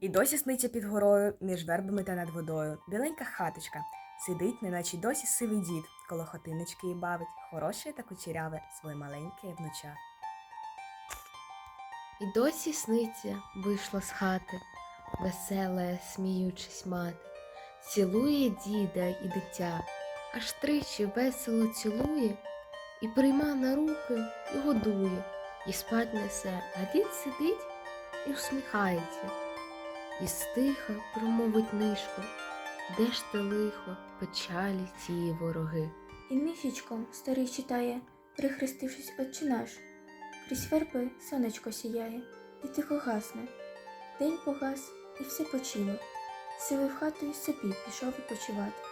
І досі сниться під горою, між вербами та над водою. Біленька хаточка. Сидить, неначе досі сивий дід, коло хотиночки і бавить, хороше та кучеряве своє маленьке внуча. І досі сниться вийшла з хати, весела, сміючись мати, цілує діда і дитя, аж тричі весело цілує, і прийма на руки і годує, і спать несе, а дід сидить і усміхається, і стиха промовить нишко, де ж те лихо, печалі цієї вороги. І міфічком старий читає, прихрестившись отче наш. Крізь верби сонечко сіяє, і тихо гасне. День погас, і все почило. сили в хату й собі пішов відпочивати.